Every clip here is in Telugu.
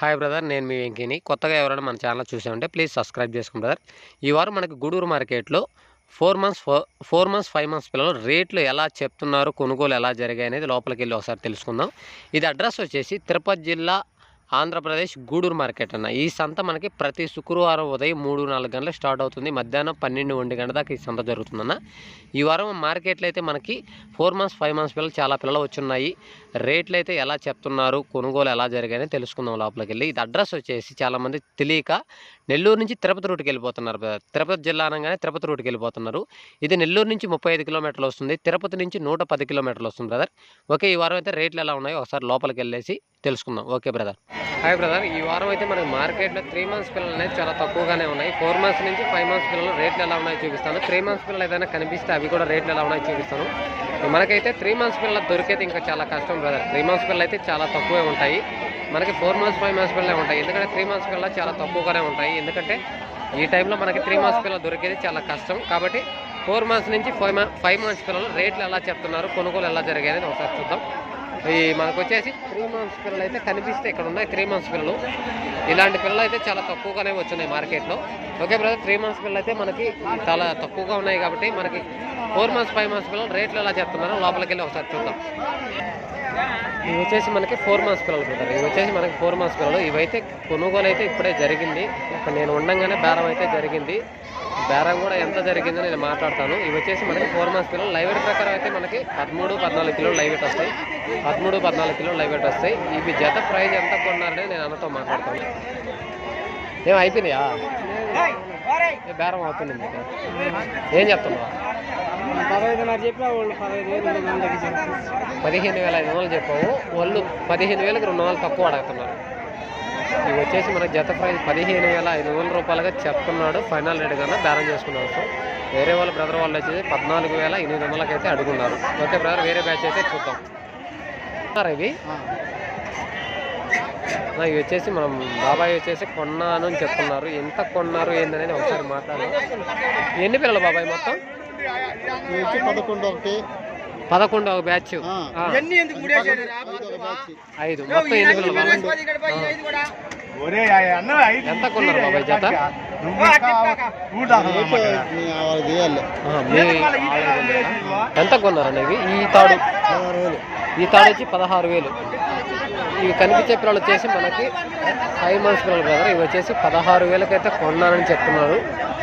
హాయ్ బ్రదర్ నేను మీ వెంకీని. కొత్తగా ఎవరైనా మన ఛానల్ చూసామంటే ప్లీజ్ సబ్స్క్రైబ్ చేసుకోండి బ్రదర్. ఈ వారం మనకి గూడూరు మార్కెట్లో four months four four months five months పిల్లలు రేట్లు ఎలా చెప్తున్నారు కొనుగోలు ఎలా జరిగాయి అనేది లోపలికి వెళ్ళి ఒకసారి తెలుసుకుందాం. ఇది అడ్రస్ వచ్చేసి తిరుపతి జిల్లా ఆంధ్రప్రదేశ్ గూడూరు మార్కెట్ అన్న. ఈ సంత మనకి ప్రతి శుక్రవారం ఉదయం మూడు నాలుగు గంటల స్టార్ట్ అవుతుంది. మధ్యాహ్నం పన్నెండు ఒంటి గంట దాకా ఈ సంత జరుగుతుందన్న. ఈ వారం మార్కెట్లో అయితే మనకి ఫోర్ మంత్స్ ఫైవ్ మంత్స్ పిల్లలు చాలా పిల్లలు వచ్చున్నాయి. రేట్లు అయితే ఎలా చెప్తున్నారు కొనుగోలు ఎలా జరిగాయని తెలుసుకుందాం లోపలికి వెళ్ళి. ఇది అడ్రస్ వచ్చేసి చాలామంది తెలియక నెల్లూరు నుంచి తిరుపతి రూట్కి వెళ్ళిపోతున్నారు. బ్రదర్. తిరుపతి జిల్లా అనగానే తిరుపతి రూట్కి వెళ్ళిపోతున్నారు. ఇది నెల్లూరు నుంచి ముప్పై ఐదు కిలోమీటర్లు వస్తుంది. తిరుపతి నుంచి నూట పది కిలోమీటర్లు వస్తుంది బ్రదర్. ఓకే ఈ వారం అయితే రేట్లు ఎలా ఉన్నాయో ఒకసారి లోపలికి వెళ్ళేసి తెలుసుకుందాం. Okay brother. హాయ్ బ్రదర్ ఈ వారం అయితే మనకి మార్కెట్లో త్రీ మంత్స్ పిల్లలు అనేది చాలా తక్కువగానే ఉన్నాయి. ఫోర్ మంత్స్ నుంచి ఫైవ్ మంత్స్ పిల్లలు రేట్లు ఎలా ఉన్నాయో చూపిస్తాను. త్రీ మంత్స్ పిల్లలు ఏదైనా కనిపిస్తే అవి కూడా రేట్లు ఎలా ఉన్నాయో చూపిస్తాను. మనకైతే త్రీ మంత్స్ పిల్లలు దొరికేది ఇంకా చాలా కష్టం బ్రదర్. త్రీ మంత్స్ పిల్లలు అయితే చాలా తక్కువే ఉంటాయి. మనకి ఫోర్ మంత్స్ ఫైవ్ మంత్స్ పిల్లలే ఉంటాయి. ఎందుకంటే త్రీ మంత్స్ పిల్లలు చాలా తక్కువగానే ఉంటాయి. ఎందుకంటే ఈ టైంలో మనకి త్రీ మంత్స్ పిల్లలు దొరికేది చాలా కష్టం. కాబట్టి ఫోర్ మంత్స్ నుంచి ఫైవ్ ఫైవ్ మంత్స్ పిల్లలు రేట్లు ఎలా చెప్తున్నారు కొనుగోలు ఎలా జరిగాయి అనేది ఒకసారి చూద్దాం. ఈ మనకు వచ్చేసి త్రీ మంత్స్ పిల్లలు అయితే కనిపిస్తే ఇక్కడ ఉన్నాయి త్రీ మంత్స్ పిల్లలు. ఇలాంటి పిల్లలు అయితే చాలా తక్కువగానే వచ్చున్నాయి మార్కెట్లో. ఓకే బ్రదర్ త్రీ మంత్స్ పిల్లలు అయితే మనకి చాలా తక్కువగా ఉన్నాయి కాబట్టి మనకి ఫోర్ మంత్స్ ఫైవ్ మంత్స్ పిల్లలు రేట్లు ఎలా చెప్తున్నారో లోపలికి వెళ్ళి ఒకసారి చూద్దాం. ఇవి వచ్చేసి మనకి ఫోర్ మంత్స్ పిల్లలు బ్రదర్ ఇవి వచ్చేసి మనకి ఫోర్ మంత్స్ పిల్లలు. ఇవైతే కొనుగోలు అయితే ఇప్పుడే జరిగింది. ఇప్పుడు నేను ఉండగానే బేరం అయితే జరిగింది. బేరం కూడా ఎంత జరిగిందో నేను మాట్లాడతాను. ఇవి వచ్చేసి మనకి ఫోర్ మంత్స్ పిల్లలు. లైవ్ వెయిట్ ప్రకారం అయితే మనకి పదమూడు పద్నాలుగు కిలోలు లైవ్ వెయిట్ వస్తాయి. పదమూడు పద్నాలుగు కిలోలు లైవ్ వెయిట్ వస్తాయి. ఇవి జత ప్రైజ్ ఎంత కొన్నారని నేను అన్నతో మాట్లాడతాను. ఏం అయిపోయినాయా? బేరం అవుతుంది మీకు ఏం చెప్తున్నావా. పదిహేను వేల ఐదు వందలు చెప్పాము వాళ్ళు పదిహేను వేలకు రెండు వందలు తక్కువ అడుగుతున్నారు. ఇవి వచ్చేసి మన జత ప్రైస్ పదిహేను వేల ఐదు వందల రూపాయలుగా చెప్తున్నాడు. ఫైనల్ రేట్ కన్నా బేరం చేసుకున్నాం సో వేరే వాళ్ళ బ్రదర్ వాళ్ళు వచ్చేసి పద్నాలుగు వేల ఎనిమిది వందలకి అయితే అడుగున్నారు. ఓకే బ్రదర్ వేరే బ్యాచ్ అయితే చూద్దాం. ఉన్నారా ఇవి? ఆ, ఇవి వచ్చేసి మనం బాబాయ్ వచ్చేసి కొన్నాను అని చెప్తున్నారు. ఎంత కొన్నారు ఏందనేది ఒకసారి మాట్లాడాలి ఎన్ని పిల్లలు బాబాయ్ మొత్తం? పదకొండు ఒకటి. పదకొండు ఒక బ్యాచ్? ఐదు మొత్తం. ఎంత కొన్నారు బాబాయ్ జత? ఎంత కొన్నారండి ఇవి? ఈ తాడు. ఈ తాడు వచ్చి పదహారు వేలు. ఇవి కనిపించే పిల్లలు వచ్చేసి మనకి ఫైవ్ మంత్స్ పిల్లలు బ్రదర్ ఇవి వచ్చేసి పదహారు వేలకైతే కొన్నారని చెప్తున్నారు.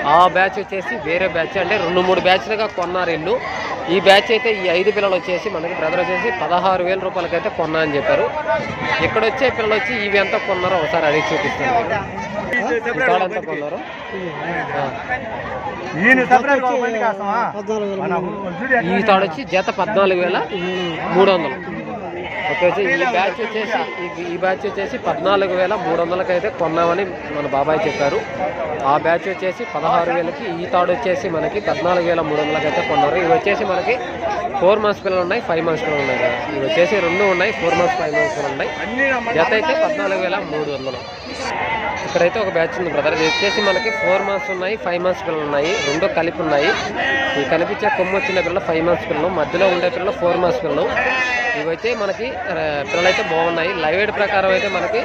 ఆ బ్యాచ్ వచ్చేసి వేరే బ్యాచ్. అంటే రెండు మూడు బ్యాచ్లుగా కొన్నారు ఇల్లు. ఈ బ్యాచ్ అయితే ఈ ఐదు పిల్లలు వచ్చేసి మనకి బ్రదర్ వచ్చేసి పదహారు వేల రూపాయలకైతే కొన్నా అని చెప్పారు. ఇక్కడ వచ్చే పిల్లలు వచ్చి ఇవి ఎంత కొన్నారో ఒకసారి అడిగి చూపిస్తాను ఈ తాడు ఎంత కొన్నారు. ఆ. పద్నాలుగు వేలు ఈ తాడు వచ్చి జత పద్నాలుగు వేల మూడు వందలు. వచ్చేసి ఈ బ్యాచ్ వచ్చేసి ఈ- ఈ బ్యాచ్ వచ్చేసి పద్నాలుగు వేల మూడు వందలకి అయితే కొన్నామని మన బాబాయ్ చెప్పారు. ఆ బ్యాచ్ వచ్చేసి పదహారు వేలకి ఈ తాడు వచ్చేసి మనకి పద్నాలుగు వేల మూడు వందలకి అయితే కొన్నారు. ఇవి వచ్చేసి మనకి ఫోర్ మంత్స్ పిల్లలు ఉన్నాయి ఫైవ్ మంత్స్ పిల్లలు ఉన్నాయి కదా. ఇవి వచ్చేసి రెండు ఉన్నాయి ఫోర్ మంత్స్ ఫైవ్ మంత్స్ పిల్లలు ఉన్నాయి. జత అయితే పద్నాలుగు వేల మూడు వందలు ఇక్కడైతే ఒక బ్యాచ్ ఉంది బ్రదర్ ఇది వచ్చేసి మనకి ఫోర్ మంత్స్ ఉన్నాయి ఫైవ్ మంత్స్ పిల్లలు ఉన్నాయి రెండు కలిపి ఉన్నాయి. ఈ కనిపించే కొమ్ము వచ్చిన పిల్లలు ఫైవ్ మంత్స్ పిల్లలు మధ్యలో ఉండే పిల్లలు ఫోర్ మంత్స్ పిల్లలు. ఇవైతే మనకి పిల్లలు అయితే బాగున్నాయి. లైవ్ వెయిట్ ప్రకారం అయితే మనకి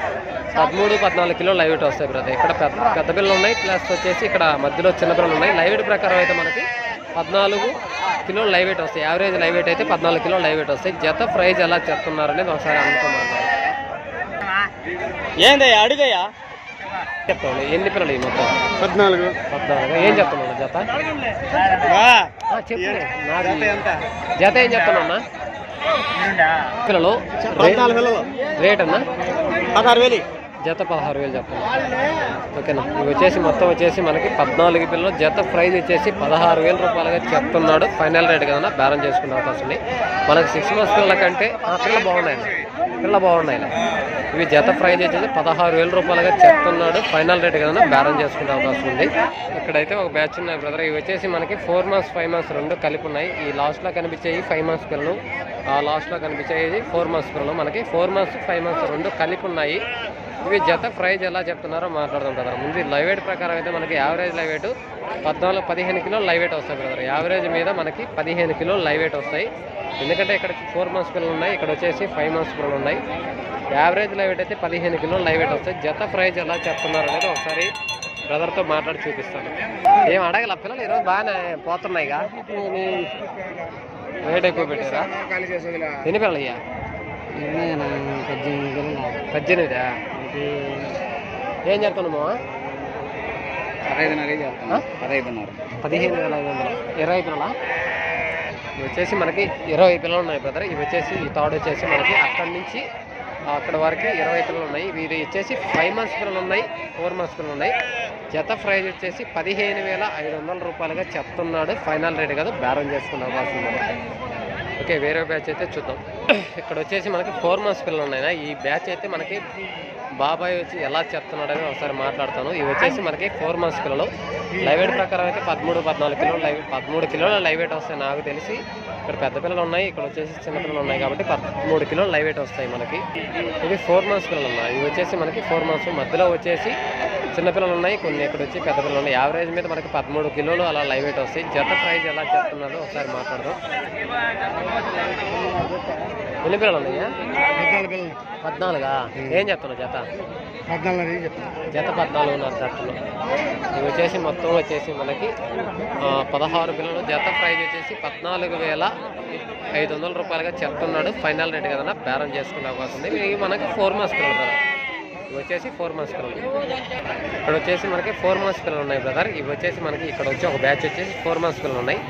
పదమూడు పద్నాలుగు కిలో లైవ్ ఎయిట్ వస్తాయి బ్రదర్ ఇక్కడ పెద్ద పెద్ద పిల్లలు ఉన్నాయి. ప్లస్ వచ్చేసి ఇక్కడ మధ్యలో చిన్న పిల్లలు ఉన్నాయి. లైవ్ ఎయిట్ ప్రకారం అయితే మనకి పద్నాలుగు కిలో లైవ్ ఎయిట్ వస్తాయి. యావరేజ్ లైవ్ ఎయిట్ అయితే పద్నాలుగు కిలో లైవ్ ఎయిట్ వస్తాయి. జత ప్రైజ్ ఎలా చెప్తున్నారు అనేది ఒకసారి అనుకున్నాను ఏందయ్యా అడుగయ్యా? చెప్తాను ఎన్ని పిల్లలు ఈ మొత్తం? పద్నాలుగు. పద్నాలుగు. ఏం చెప్తున్నాను జత? చెప్పు. జత ఏం చెప్తున్నా పిల్లలు. పద్నాలుగు పిల్లలు. రేట్ అన్నా? పదహారు వేలు. జత పదహారు వేలు చెప్తాను ఓకేనా? ఇవి వచ్చేసి మొత్తం వచ్చేసి మనకి పద్నాలుగు పిల్లలు జత ప్రైజ్ వచ్చేసి పదహారు వేల రూపాయలుగా చెప్తున్నాడు. ఫైనల్ రేట్ కదా బేరం చేసుకునే అవకాశం ఉంది. మనకి సిక్స్ మంత్స్ పిల్లల కంటే ఆ పిల్ల బాగున్నాయి పిల్ల బాగున్నాయి ఇవి జత ప్రైజ్ వచ్చేసి పదహారు వేల రూపాయలుగా చెప్తున్నాడు. ఫైనల్ రేట్ కదా బేరం చేసుకునే అవకాశం ఉంది. ఇక్కడైతే ఒక బ్యాచ్ ఉన్నాయి బ్రదర్. ఇవి వచ్చేసి మనకి ఫోర్ మంత్స్ ఫైవ్ మంత్స్ రెండు కలిపి ఉన్నాయి. ఈ లాస్ట్లో కనిపించేవి ఫైవ్ మంత్స్ పిల్లలు. ఆ లాస్ట్లో కనిపించేది ఫోర్ మంత్స్ పిల్లలు. మనకి ఫోర్ మంత్స్ ఫైవ్ మంత్స్ రెండు కలిపి ఉన్నాయి. ఇవి జత ప్రైజ్ ఎలా చెప్తున్నారో మాట్లాడదాం బ్రదర్. ముందు లైవ్ వెయిట్ ప్రకారం అయితే మనకి యావరేజ్ లైవ్ వెయిట్ పద్నాలుగు పదిహేను కిలోలు లైవ్ వెయిట్ వస్తాయి బ్రదర్. యావరేజ్ మీద మనకి పదిహేను కిలోలు లైవ్ వెయిట్ వస్తాయి. ఎందుకంటే ఇక్కడ ఫోర్ మంత్స్ పిల్లలు ఉన్నాయి ఇక్కడ వచ్చేసి ఫైవ్ మంత్స్ పిల్లలు ఉన్నాయి. యావరేజ్ లైవ్ వెయిట్ అయితే పదిహేను కిలోలు లైవ్ వెయిట్ వస్తాయి. జత ప్రైజ్ ఎలా చెప్తున్నారు అనేది ఒకసారి బ్రదర్తో మాట్లాడి చూపిస్తాను. ఏం అడగల? పిల్లలు ఈరోజు బాగానే పోతున్నాయిగా రేట్ ఎక్కువ పెట్టారా? ఎన్ని పిల్లలు అయ్యా? పద్దెనిమిదా? ఏం? పదహైదున్నర. పదిహేను వేల ఐదు వందలు. ఇరవై పిల్లల ఇవి వచ్చేసి మనకి ఇరవై పిల్లలు ఉన్నాయి బ్రదర్ ఇవి వచ్చేసి ఈ థర్డ్ వచ్చేసి మనకి అక్కడి నుంచి అక్కడ వరకు ఇరవై పిల్లలు ఉన్నాయి. వీరి వచ్చేసి ఫైవ్ మంత్స్ పిల్లలు ఉన్నాయి ఫోర్ మంత్స్ పిల్లలు ఉన్నాయి. జత ప్రైజ్ వచ్చేసి పదిహేను వేల ఐదు వందల రూపాయలుగా చెప్తున్నాడు. ఫైనల్ రేట్ కాదు బేరం చేసుకునే అవకాశం ఓకే వేరే బ్యాచ్ అయితే చూద్దాం. ఇక్కడ వచ్చేసి మనకి ఫోర్ మంత్స్ పిల్లలు ఉన్నాయి ఈ బ్యాచ్ అయితే మనకి బాబాయ్ వచ్చి ఎలా చెప్తున్నాడని ఒకసారి మాట్లాడతాను. ఇవి వచ్చేసి మనకి ఫోర్ మంత్స్ పిల్లలు. లైవ్ వెయిట్ ప్రకారం అయితే పదమూడు పద్నాలుగు కిలోలు లైవ్ పదమూడు కిలోల లైవ్ వెయిట్ వస్తాయి నాకు తెలిసి. ఇక్కడ పెద్ద పిల్లలు ఉన్నాయి ఇక్కడ వచ్చేసి చిన్న పిల్లలు ఉన్నాయి కాబట్టి పదమూడు కిలోలు లైవ్ వెయిట్ వస్తాయి మనకి. ఇవి ఫోర్ మంత్స్ పిల్లలు ఉన్నాయి. ఇవి వచ్చేసి మనకి ఫోర్ మంత్స్ మధ్యలో వచ్చేసి చిన్న పిల్లలు ఉన్నాయి కొన్ని ఇక్కడ వచ్చి పెద్ద పిల్లలు ఉన్నాయి. యావరేజ్ మీద మనకి పదమూడు కిలోలు అలా లైవ్ వెయిట్ వస్తాయి. జత ప్రైజ్ ఎలా చేస్తున్నారో ఒకసారి మాట్లాడదాం. ఎన్ని పిల్లలు ఉన్నాయా పద్నాలుగు? పద్నాలుగా ఏం చెప్తున్నావు జత? పద్నాలుగు జత పద్నాలుగున్నర జతలు. ఇవి వచ్చేసి మొత్తం వచ్చేసి మనకి పదహారు పిల్లలు. జత ప్రైజ్ వచ్చేసి పద్నాలుగు వేల ఐదు వందల రూపాయలుగా చెప్తున్నాడు. ఫైనల్ రేట్ కదన్నా బేరం చేసుకునే అవకాశం ఉంది. ఇవి మనకి ఫోర్ మంత్స్ పిల్లలు కదా. ఇవి వచ్చేసి ఫోర్ మంత్స్ పిల్లలు. ఇక్కడ వచ్చేసి మనకి ఫోర్ మంత్స్ పిల్లలు ఉన్నాయి బ్రదర్ ఇవి వచ్చేసి మనకి ఇక్కడ వచ్చి ఒక బ్యాచ్ వచ్చేసి ఫోర్ మంత్స్ పిల్లలు ఉన్నాయి.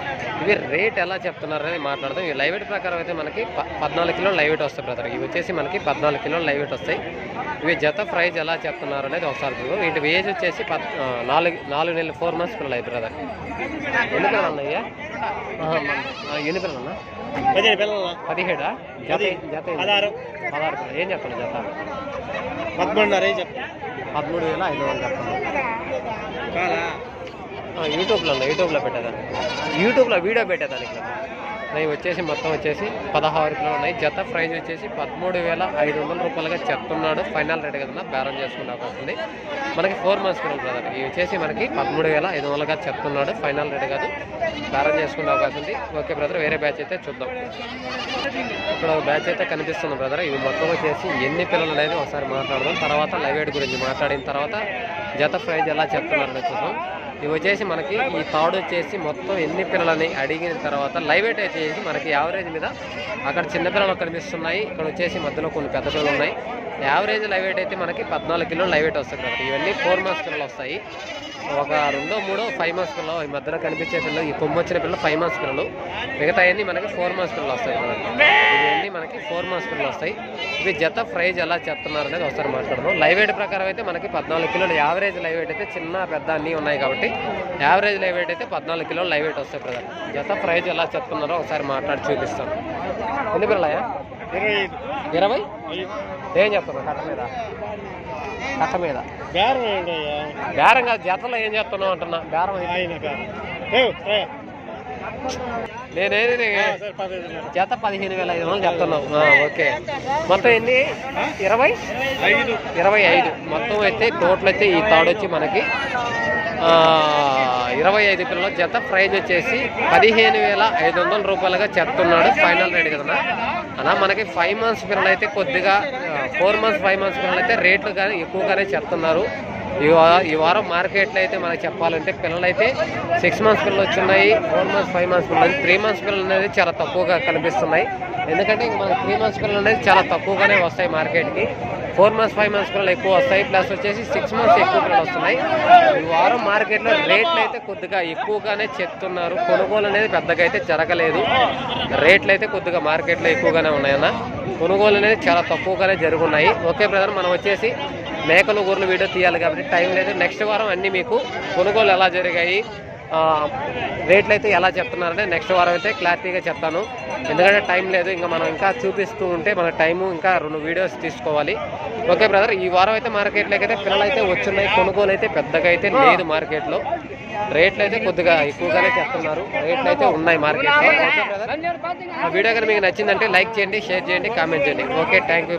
ఇవి రేట్ ఎలా చెప్తున్నారు అనేది మాట్లాడదాం. ఈ లైవ్ వెయిట్ ప్రకారం అయితే మనకి పద్నాలుగు కిలోలు లైవ్ వెయిట్ వస్తాయి బ్రదర్ ఇవి వచ్చేసి మనకి పద్నాలుగు కిలోలు లైవ్ వెయిట్ వస్తాయి. ఇవి జత ప్రైజ్ ఎలా చెప్తున్నారు అనేది ఒకసారి చూద్దాం వీటి ఏజ్ వచ్చేసి పద్ నాలుగు నాలుగు నెలలు ఫోర్ మంత్స్ పిల్లలు అయి బ్రదర్ ఎందుకన్నా అన్నయ్యా ఎన్ని పిల్లలు అన్నా పదిహేను పిల్లలు పదిహేడా? జత. జత? పదహారు. పదహారు పిల్లలు. ఏం చెప్తాను జత? పదకొండున్నర చెప్తాను పదమూడు వేల ఐదు వందలు ఆ, యూట్యూబ్లో యూట్యూబ్లో పెట్టేదాన్ని. యూట్యూబ్లో వీడియో పెట్టేదానికి ఇవి వచ్చేసి మొత్తం వచ్చేసి పదహారు కిలో ఉన్నాయి. జత ప్రైజ్ వచ్చేసి పదమూడు వేల ఐదు వందల రూపాయలుగా చెప్తున్నాడు. ఫైనల్ రేట్ కదా బేరం చేసుకుంటే అవకాశం ఉంది మనకి ఫోర్ మంత్స్ పిల్లలు బ్రదర్ ఇవి వచ్చేసి మనకి పదమూడు వేల ఐదు వందలుగా చెప్తున్నాడు. ఫైనల్ రేట్ కాదు. బేరం చేసుకునే అవకాశం ఉంది. ఓకే బ్రదర్ వేరే బ్యాచ్ అయితే చూద్దాం. ఇక్కడ బ్యాచ్ అయితే కనిపిస్తుంది బ్రదర్. ఇవి మొత్తం వచ్చేసి ఎన్ని పిల్లలు అనేది ఒకసారి మాట్లాడదాం. తర్వాత లైవ్ వెయిట్ గురించి మాట్లాడిన తర్వాత జత ప్రైజ్ ఎలా చెప్తున్నారని చూద్దాం. ఇవి వచ్చేసి మనకి ఈ తాడు వచ్చేసి మొత్తం ఎన్ని పిల్లలని అడిగిన తర్వాత లైవ్ వెయిట్ వచ్చేసి మనకి యావరేజ్ మీద అక్కడ చిన్న పిల్లలు కనిపిస్తున్నాయి ఇక్కడ వచ్చేసి మధ్యలో కొన్ని పెద్ద పిల్లలు ఉన్నాయి. యావరేజ్ లైవ్ వెయిట్ అయితే మనకి పద్నాలుగు కిలోలు లైవ్ వెయిట్ వస్తుంది కాబట్టి ఇవన్నీ ఫోర్ మంత్స్ పిల్లలు వస్తాయి. ఒక రెండో మూడో ఫైవ్ మంత్స్ పిల్లలు ఈ మధ్యలో కనిపించే పిల్లలు ఈ కొమ్మ వచ్చిన పిల్లలు ఫైవ్ మంత్స్ పిల్లలు. మిగతా అన్ని మనకి ఫోర్ మంత్స్ పిల్లలు వస్తాయి మనకి ఇవన్నీ మనకి ఫోర్ మంత్స్ పిల్లలు వస్తాయి. ఇవి జత ప్రైజ్ ఎలా చెప్తున్నారు అనేది ఒకసారి మాట్లాడదాం. లైవ్ వెయిట్ ప్రకారం అయితే మనకి పద్నాలుగు కిలోలు యావరేజ్ లైవ్ వెయిట్ అయితే చిన్న పెద్ద అన్నీ ఉన్నాయి కాబట్టి యావరేజ్ లైవ్ వెయిట్ అయితే పద్నాలుగు కిలోలు లైవ్ వెయిట్ వస్తాయి బ్రదర్ జత ప్రైజ్ ఎలా చెప్తున్నారో ఒకసారి మాట్లాడి చూపిస్తాను ఎన్ని పిల్లలయ్యా? ఇరవై. ఏం చెప్తున్నావు కట్ట మీద? కట్ట మీద. బేరం బేరం కాదు జతలో ఏం చెప్తున్నావు అంటున్నా. బేరం పదహైదున్నర జత పదిహేను వేల ఐదు వందలు చెప్తున్నావు. ఓకే. మొత్తం ఎన్ని? ఇరవై? ఐదు. ఇరవై ఐదు. మొత్తం అయితే టోటల్ అయితే ఈ తాడు వచ్చి మనకి ఆ, ఇరవై ఐదు పిల్లల జత ప్రైజ్ వచ్చేసి పదిహేను వేల ఐదు వందల రూపాయలుగా చెప్తున్నాడు ఫైనల్ రేట్ కదా అలా మనకి ఫైవ్ మంత్స్ పిల్లలు అయితే కొద్దిగా ఫోర్ మంత్స్ ఫైవ్ మంత్స్ పిల్లలు అయితే రేట్లు కానీ ఎక్కువగానే చెప్తున్నారు ఈ ఈ వారం మార్కెట్లో అయితే మనకు చెప్పాలంటే పిల్లలు అయితే సిక్స్ మంత్స్ పిల్లలు వచ్చున్నాయి ఫోర్ మంత్స్ ఫైవ్ మంత్స్ పిల్లలు త్రీ మంత్స్ పిల్లలు అనేది చాలా తక్కువగా కనిపిస్తున్నాయి. ఎందుకంటే మనకి త్రీ మంత్స్ పిల్లలు అనేది చాలా తక్కువగానే వస్తాయి మార్కెట్కి. ఫోర్ మంత్స్ ఫైవ్ మంత్స్ పిల్లలు ఎక్కువ వస్తాయి. ప్లస్ వచ్చేసి సిక్స్ మంత్స్ ఎక్కువ పిల్లలు వస్తున్నాయి. ఈ వారం మార్కెట్లో రేట్లు అయితే కొద్దిగా ఎక్కువగానే చెప్తున్నారు. కొనుగోలు అనేది పెద్దగా అయితే జరగలేదు. రేట్లు అయితే కొద్దిగా మార్కెట్లో ఎక్కువగానే ఉన్నాయన్న. కొనుగోలు అనేది చాలా తక్కువగానే జరుగున్నాయి. ఓకే బ్రదర్ మనం వచ్చేసి మేకలు గొర్రెలు వీడియో తీయాలి కాబట్టి టైం లేదు. నెక్స్ట్ వారం అన్నీ మీకు కొనుగోలు ఎలా జరిగాయి? రేట్లు అయితే ఎలా చెప్తున్నారంటే నెక్స్ట్ వారం అయితే క్లారిటీగా చెప్తాను. ఎందుకంటే టైం లేదు ఇంకా మనం ఇంకా చూపిస్తూ ఉంటే మన టైము ఇంకా రెండు వీడియోస్ తీసుకోవాలి. ఓకే బ్రదర్ ఈ వారం అయితే మార్కెట్లోకి అయితే పిల్లలు అయితే వచ్చున్నాయి కొనుగోలు అయితే పెద్దగా అయితే లేదు మార్కెట్లో. రేట్లు అయితే కొద్దిగా ఎక్కువగానే చెప్తున్నారు. రేట్లు అయితే ఉన్నాయి మార్కెట్లో. Okay brother. ఆ వీడియో కనుక మీకు నచ్చిందంటే లైక్ చేయండి షేర్ చేయండి కామెంట్ చేయండి. Okay thank you.